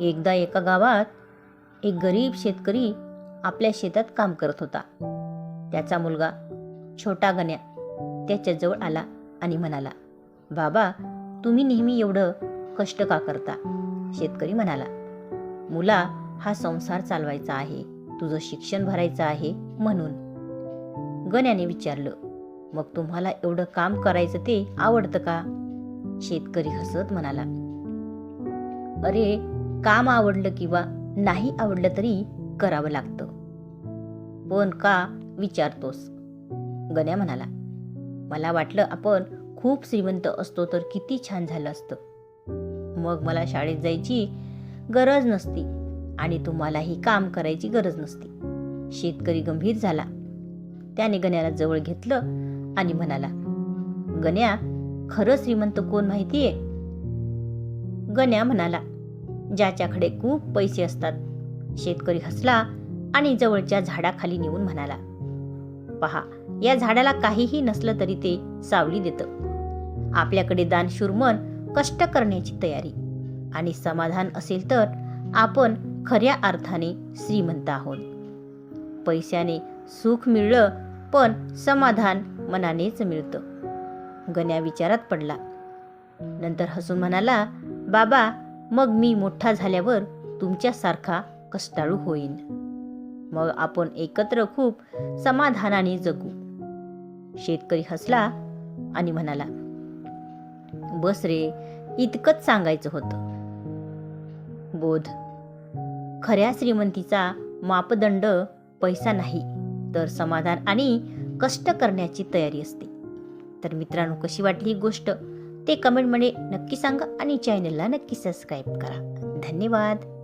एकदा एका गावात एक गरीब शेतकरी आपल्या शेतात काम करत होता. त्याचा मुलगा छोटा गण्या त्याच्याजवळ आला आणि म्हणाला बाबा तुम्ही नेहमी एवढं कष्ट का करता? शेतकरी म्हणाला मुला हा संसार चालवायचा आहे. तुझं शिक्षण भरायचं आहे म्हणून. गण्याने विचारलं मग तुम्हाला एवढं काम करायचं ते आवडतं का? शेतकरी हसत म्हणाला अरे काम आवडलं किंवा नाही आवडलं तरी करावं लागतं. पण का? विचारतोस. गण्या म्हणाला मला वाटलं आपण खूप श्रीमंत असतो तर किती छान झालं असतं. मग मला शाळेत जायची गरज नसती आणि तुम्हालाही काम करायची गरज नसती. शेतकरी गंभीर झाला. त्याने गण्याला जवळ घेतलं आणि म्हणाला गण्या खरं श्रीमंत कोण माहितीये? गण्या म्हणाला ज्याच्याकडे खूप पैसे असतात. शेतकरी हसला आणि जवळच्या झाडाखाली नेऊन म्हणाला पहा या झाडाला काहीही नसलं तरी ते सावली देतं. आपल्याकडे दानशूरमन कष्ट करण्याची तयारी. आणि समाधान असेल तर आपण खऱ्या अर्थाने श्रीमंत आहोत. पैशाने सुख मिळलं पण समाधान मनानेच मिळतं. गण्या विचारात पडला. नंतर हसून म्हणाला बाबा मग मी मोठा झाल्यावर तुमच्यासारखा कष्टाळू होईन. मग आपण एकत्र खूप समाधानाने जगू. शेतकरी हसला आणि म्हणाला बस रे इतकंच सांगायचं होतं. बोध खऱ्या श्रीमंतीचा मापदंड पैसा नाही तर समाधान आणि कष्ट करण्याची तयारी असते. तर मित्रांनो कशी वाटली ही गोष्ट? ते कमेंटमध्ये नक्की सांगा आणि चॅनलला नक्की सबस्क्राईब करा. धन्यवाद.